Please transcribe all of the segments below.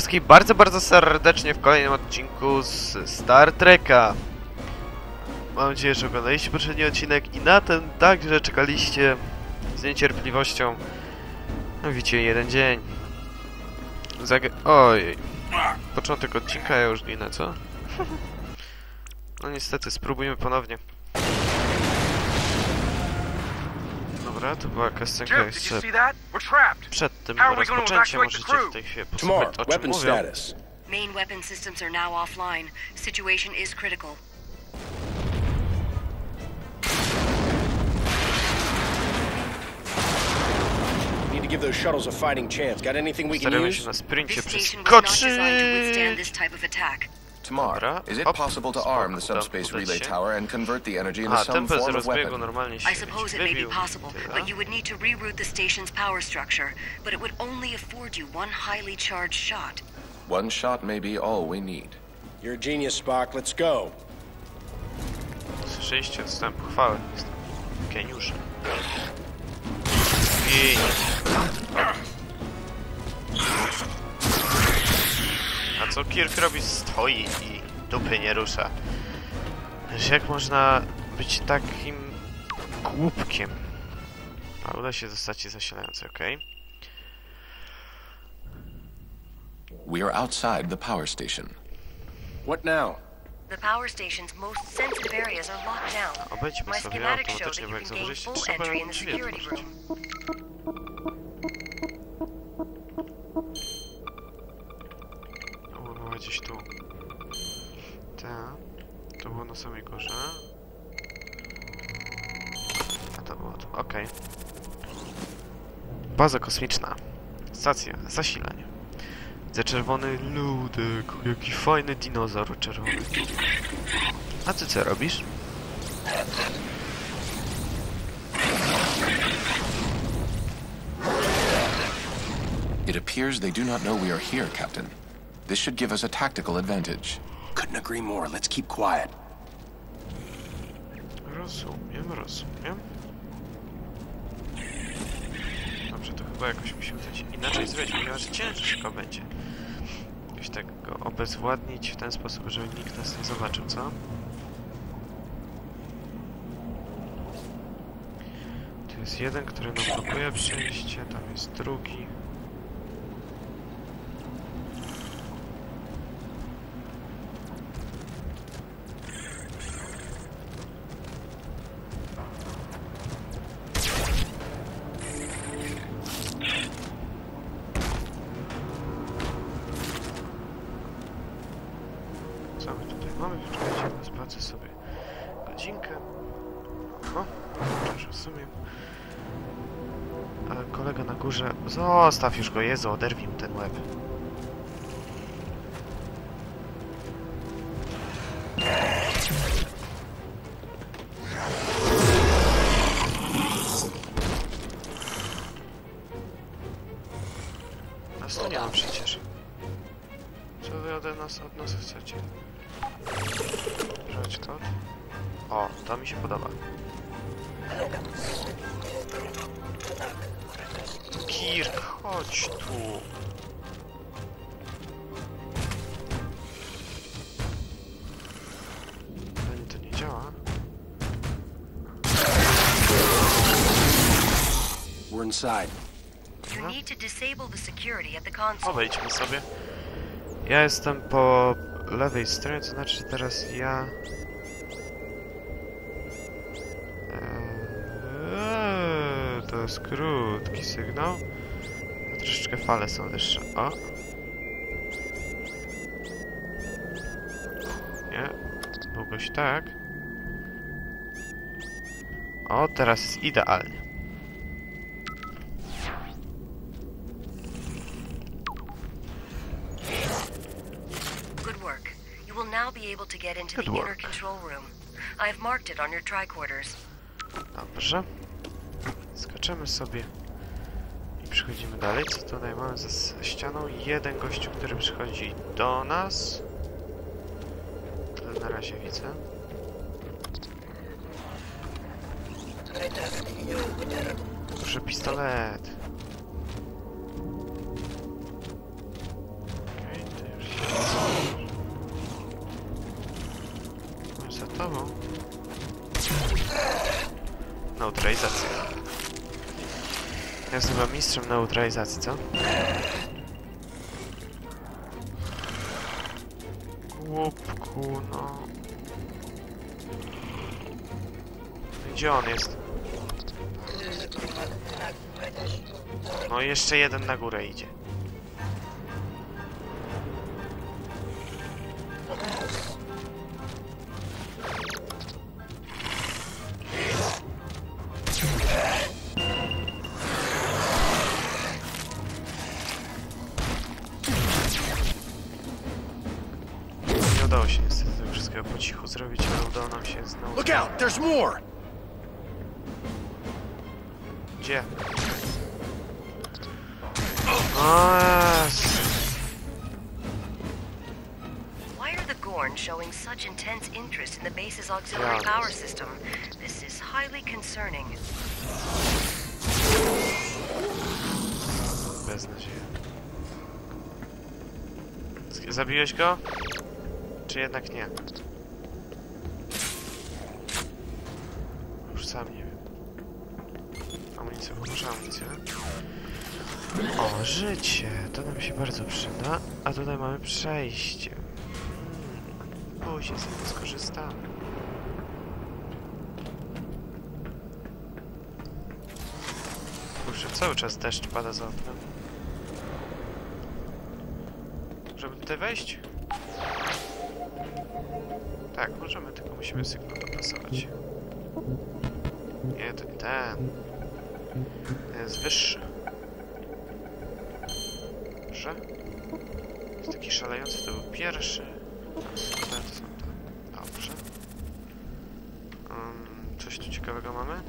Wszystkich bardzo, bardzo serdecznie w kolejnym odcinku z Star Treka. Mam nadzieję, że oglądaliście poprzedni odcinek i na ten także czekaliście z niecierpliwością. No widzicie, jeden dzień. Zag... Ojej. Początek odcinka, ja już ginę, co? No niestety, spróbujmy ponownie. Dobra, to była jakaś scenka Jim, did you jeszcze see that? We're trapped. przed tym How are we gonna rozpoczęciem. evacuate the Możecie crew? w tej chwili Tomorrow, posłuchać, o czym weapon mówią. status. Main weapon systems are now offline. Situation is critical. Need to give those shuttles a fighting chance. Got anything we can Staramy use? się na sprincie This station was not przeskoczyć. Designed to withstand this type of attack. Tamar, Dobra. is it possible to arm the subspace relay tower and convert the energy into A, some form of weapon? I suppose it may be possible, but you would need to reroute the station's power structure. But it would only afford you one highly charged shot. One shot may be all we need. You're a genius, Spock. Let's go. Słyszeliście? Dostałem pochwałę. Jestem geniuszem. Co Kirk robi? Stoi i dupy nie rusza. Że jak można być takim głupkiem? A uda się zostać zasilający, okej. We are outside the power station. What now? The power station's most sensitive areas are locked down. My sobie schematics show that you can gain full entry in the security room. Baza kosmiczna. Stacja. Zasilanie. Widzę czerwony ludek. Jaki fajny dinozaur czerwony. A ty co robisz? It appears they do not know we are here, Captain. This should give us a tactical advantage. Couldn't agree more. Let's keep quiet. Rozumiem, rozumiem. Chyba jakoś musimy coś inaczej zrobić, ponieważ ciężko będzie. Jakoś tak go obezwładnić w ten sposób, żeby nikt nas nie zobaczył, co? Tu jest jeden, który nam blokuje przejście, tam jest drugi. Mamy? Poczekajcie, sprawdzę sobie godzinkę. O, już rozumiem. A kolega na górze... Zostaw już go, Jezu, oderwij mu ten łeb. To mi się podoba. Kirk, chodź tu. Ale to nie działa. We're inside. You need to disable the security at the console. Obejdźmy sobie. Ja jestem po lewej stronie, to znaczy teraz ja... jest krótki sygnał. Troszeczkę fale są wyższe. O! Nie, długość tak. O, teraz jest idealnie. Good work. Dobrze. Skaczemy sobie i przechodzimy dalej. Co tutaj mamy za, ścianą? Jeden gościu, który przychodzi do nas. Tyle na razie widzę. Proszę pistolet. Okej, to już się Za tobą. Neutralizacja. Jestem chyba mistrzem neutralizacji, co? Głupku, no. Gdzie on jest? No jeszcze jeden na górę idzie. Udało nam się znowu... Look out! There's more! Gdzie? O Jezu. Why are the Gorn showing such intense interest in the base's auxiliary Yeah. power system? This is highly concerning. Beznadzieja. Z- Zabiłeś go? Czy jednak nie? Już sam nie wiem. Amunicja, poproszę amunicję. O, życie! To nam się bardzo przyda. A tutaj mamy przejście. Hmm. Później z tego skorzystamy. Kurczę, cały czas deszcz pada za oknem. Żeby tutaj wejść? Tak, możemy, tylko musimy sygnał dopasować. Nie, to nie ten. Ten jest wyższy. Dobrze. Jest taki szalejący, to był pierwszy. Te to są te. Dobrze. Um, coś tu ciekawego mamy?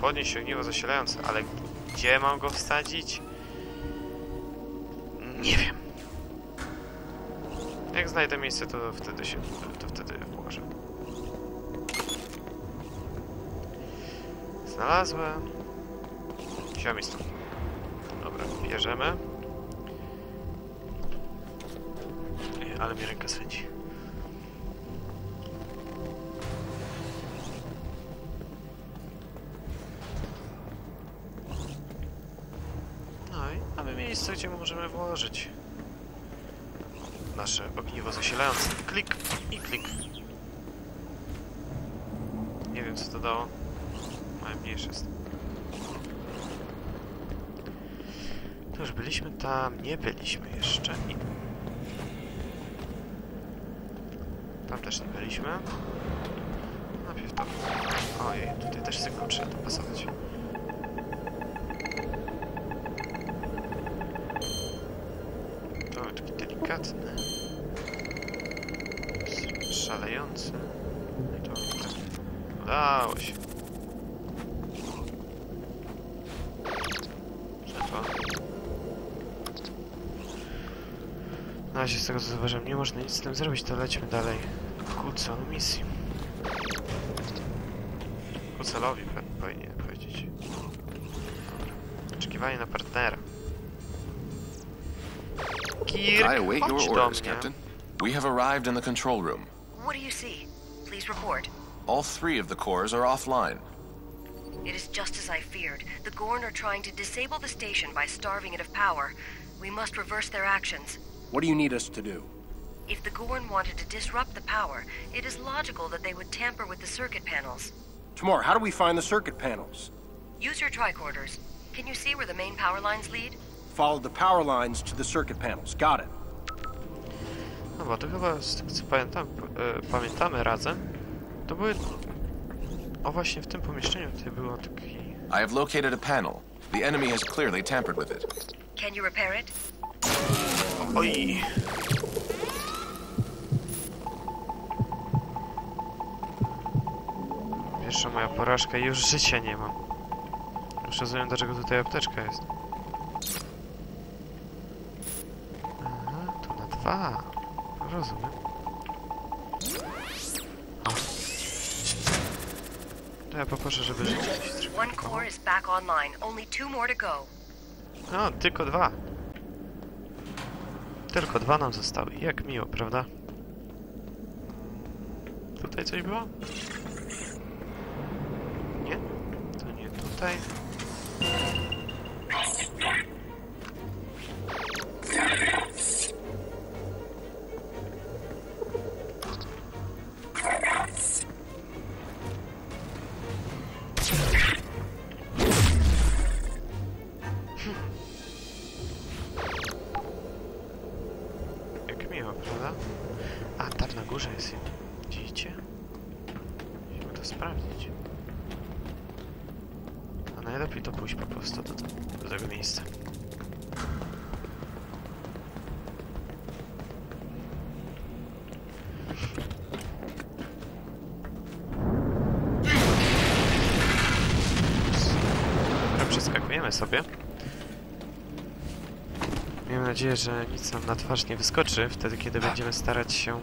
Podnieść ogniwo zasilające, ale gdzie mam go wsadzić? Nie wiem. Jak znajdę miejsce, to wtedy się, to wtedy włożę. Znalazłem. Wziąłem stąd. Dobra, bierzemy. Ale mi ręka swędzi. No i mamy miejsce, gdzie możemy włożyć nasze ogniwo zasilające. Klik i klik. Nie wiem co to dało. Ale mniejsze. To już byliśmy tam, nie byliśmy jeszcze i... Tam też nie byliśmy. Najpierw to... Ojej, tutaj też sygnał trzeba dopasować. To taki delikatny. Szalejący. No i to. Udało się. Że to. Na razie z tego co zauważyłem, nie można nic z tym zrobić, to lećmy dalej ku celu misji. Ku celowi powinien powiedzieć. Dobra. Oczekiwanie na partnera. Kirk, I await your orders. Captain. We have arrived in the control room. What do you see? Please report. All three of the cores are offline. It is just as I feared. The Gorn are trying to disable the station by starving it of power. We must reverse their actions. What do you need us to do? If the Gorn wanted to disrupt the power, it is logical that they would tamper with the circuit panels. Tomorrow, how do we find the circuit panels? Use your tricorders. Can you see where the main power lines lead? Follow the power lines to the circuit panels. Got it. No bo to chyba z tego co pamiętam, e, pamiętamy razem, to były... O właśnie w tym pomieszczeniu tutaj było taki... I have located a panel. The enemy has clearly tampered with it. Can you repair it? Oj! Pierwsza moja porażka i już życia nie mam. Już rozumiem dlaczego tutaj apteczka jest. Aha, tu na dwa. Rozumiem. To ja poproszę, żeby życie się One core is back online. Only two more to go. No, tylko dwa. Tylko dwa nam zostały. Jak miło, prawda? Tutaj coś było? Nie? To nie tutaj. Przeskakujemy sobie. Miejmy nadzieję, że nic nam na twarz nie wyskoczy wtedy, kiedy będziemy starać się mm,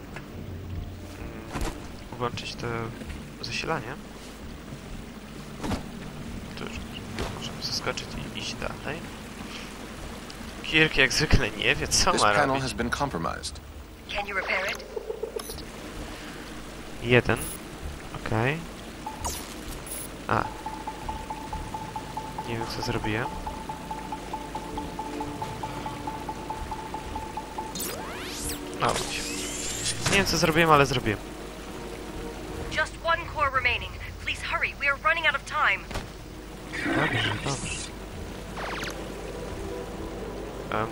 włączyć to zasilanie. Tu już możemy zaskoczyć i iść dalej. Kirk jak zwykle nie wie, co This ma panel robić. has been compromised. Can you repair it? Jeden. Okej. A. Nie wiem, co zrobiłem. O, się. Nie wiem, co zrobiłem, ale zrobiłem. Just one core remaining. Please hurry. We are running out of time. Dobrze, dobrze. Um,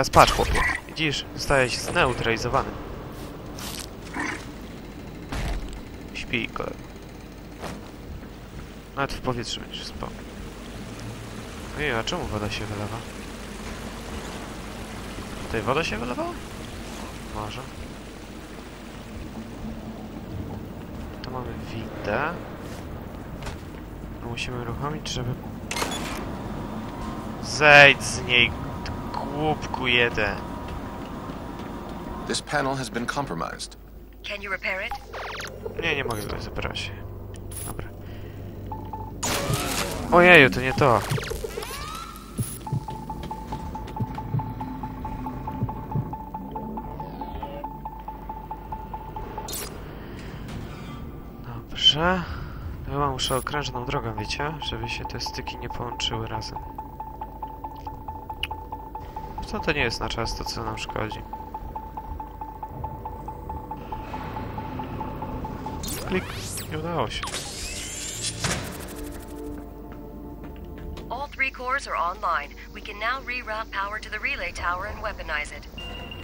Teraz patrz, chłopie. Widzisz, zostałeś zneutralizowany. Śpij, kolego. Nawet w powietrzu będziesz spał. Ej, a czemu woda się wylewa? Tutaj woda się wylewała? Może. Tu mamy windę. Musimy uruchomić, żeby... Zejdź z niej, głupku jeden. This panel has been compromised. Can you repair it? Nie, nie mogę go zabrać. Dobra. Ojeju, to nie to. Dobrze. Chyba muszę okrężną drogą, wiecie? Żeby się te styki nie połączyły razem. Co to nie jest na czas, to co nam szkodzi. Klik. Nie udało się. All three cores are online. We can now reroute power to the relay tower and weaponize it.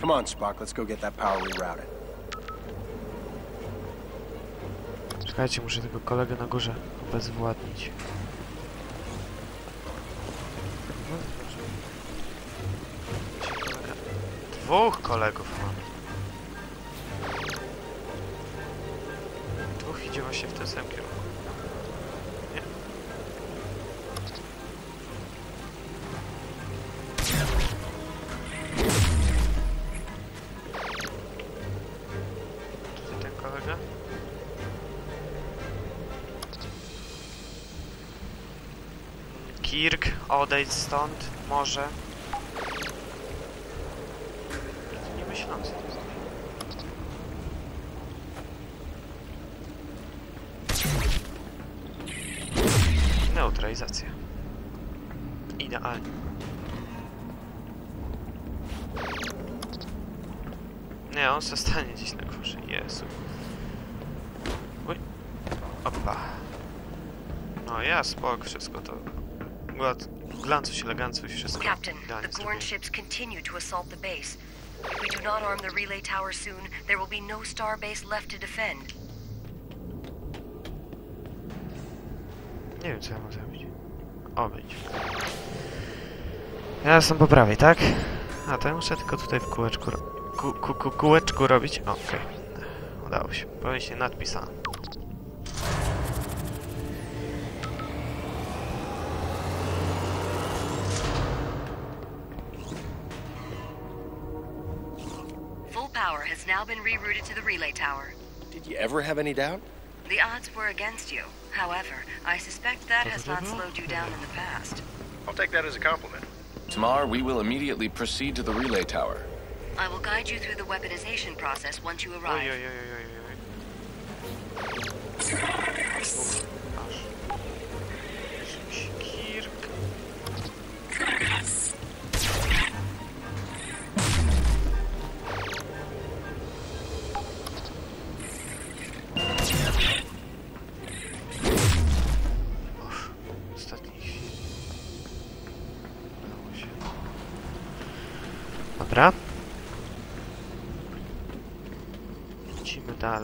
Come on, Spock. Let's go get that power rerouted. Czekajcie, muszę tego kolegę na górze obezwładnić. Dwóch kolegów mamy. Dwóch idzie właśnie w tym samym kierunku. Nie. Ten. Kirk, odejdź stąd, może. Nie myślący to jest. Neutralizacja. Idealnie. Nie, on zostanie gdzieś na górze. Jezu. Uj. Opa. No ja spok, wszystko to... Glad, glancuś, elegancuś, wszystko Captain, the Gorn ships continue to assault the base. If we do not arm the relay tower soon, there will be no star base left to defend. Nie wiem co ja mam zrobić. O, być. Ja jestem po prawej, tak? A to ja muszę tylko tutaj w kółeczku... ro- Ku, ku, ku, kółeczku robić? Okej. Udało się. Powinien nadpisane. Full power has now been rerouted to the relay tower. Did you ever have any doubt? The odds were against you. However, I suspect that has not slowed you down in the past. I'll take that as a compliment. Tamar, we will immediately proceed to the relay tower. I will guide you through the weaponization process once you Oj, arrive. oj, oj, oj, oj,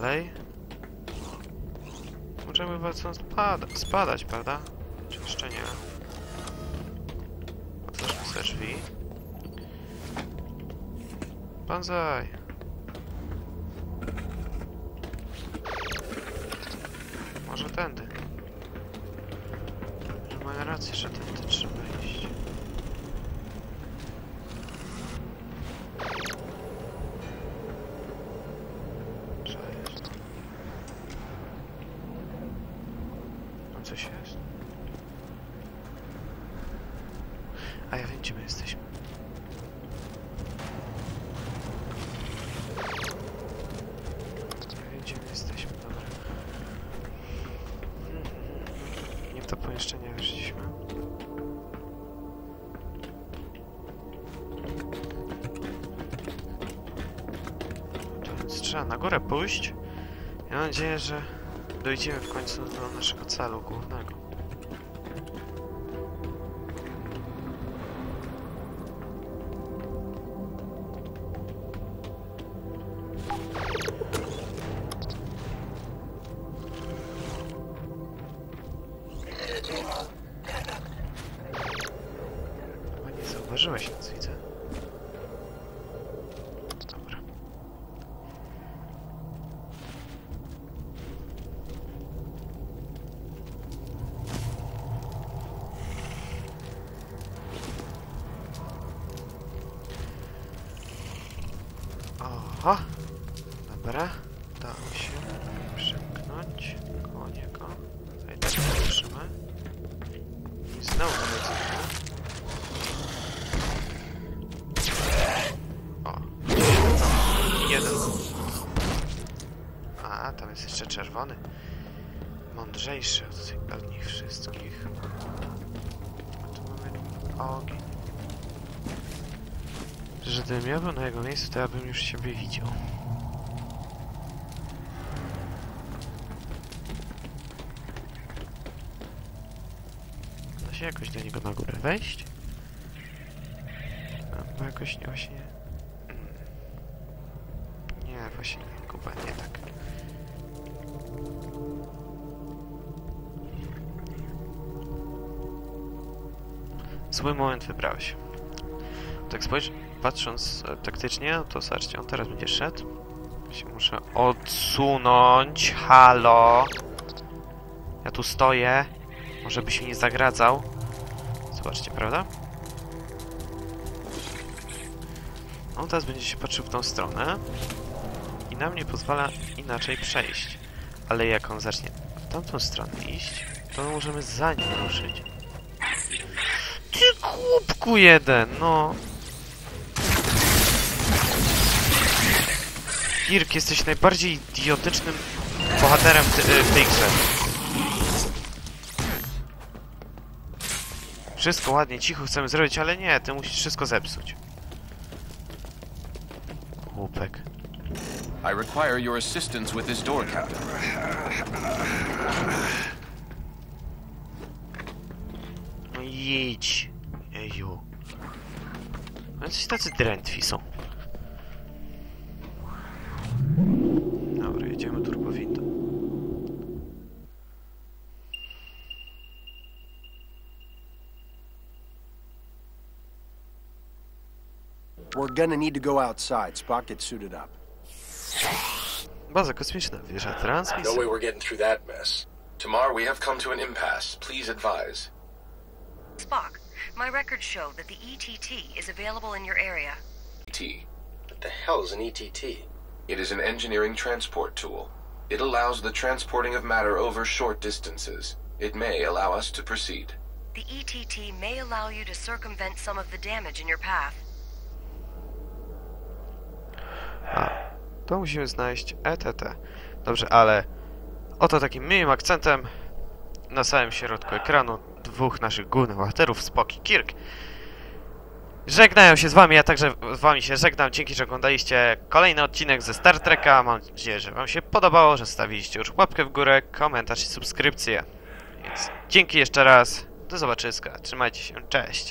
dalej. Możemy bardzo spada spadać, prawda? Czy jeszcze nie? Otwórzmy sobie drzwi. Banzai! Może tędy. Że mają rację, że tędy trzeba iść. Trzeba na górę pójść. Mam nadzieję, że dojdziemy w końcu do naszego celu głównego. Dobra. Dało się przemknąć koło niego. Tutaj tak patrzymy. I znowu wchodzimy. O. Jeden. A, tam jest jeszcze czerwony. Mądrzejszy od, od nich wszystkich. A tu mamy ogień. Że gdybym ja był na jego miejscu, to ja bym już siebie widział. Się jakoś do niego na górę wejść? A, Bo jakoś nie właśnie... Mm. Nie, właśnie nie, Kuba, nie tak. Zły moment wybrałeś. Tak spojrz, patrząc e, taktycznie, to zobaczcie, on teraz będzie szedł. Się muszę odsunąć. Halo! Ja tu stoję. Może byś mi nie zagradzał. Zobaczcie, prawda? On teraz będzie się patrzył w tą stronę. I nam nie pozwala inaczej przejść. Ale jak on zacznie w tamtą stronę iść, to możemy za nim ruszyć. Ty głupku jeden, no. Kirk, jesteś najbardziej idiotycznym bohaterem w tej grze. Wszystko ładnie, cicho chcemy zrobić, ale nie, ty musisz wszystko zepsuć. Głupek. I require your assistance with this door, Captain. No jedź. Eju. No coś tacy drętwi są. Gonna need to go outside. Spock, get suited up. Baza kosmiczna, wieża No way we're getting through that mess. Tamar, we have come to an impasse. Please advise. Spock, my records show that the ETT is available in your area. ETT? What the hell is an ETT? It is an engineering transport tool. It allows the transporting of matter over short distances. It may allow us to proceed. The ETT may allow you to circumvent some of the damage in your path. To musimy znaleźć ETT. Dobrze, ale oto takim miłym akcentem na samym środku ekranu dwóch naszych głównych bohaterów, Spock i Kirk. Żegnają się z wami, ja także z wami się żegnam. Dzięki, że oglądaliście kolejny odcinek ze Star Treka. Mam nadzieję, że wam się podobało, że stawiliście już łapkę w górę, komentarz i subskrypcję. Więc dzięki jeszcze raz. Do zobaczyska. Trzymajcie się. Cześć.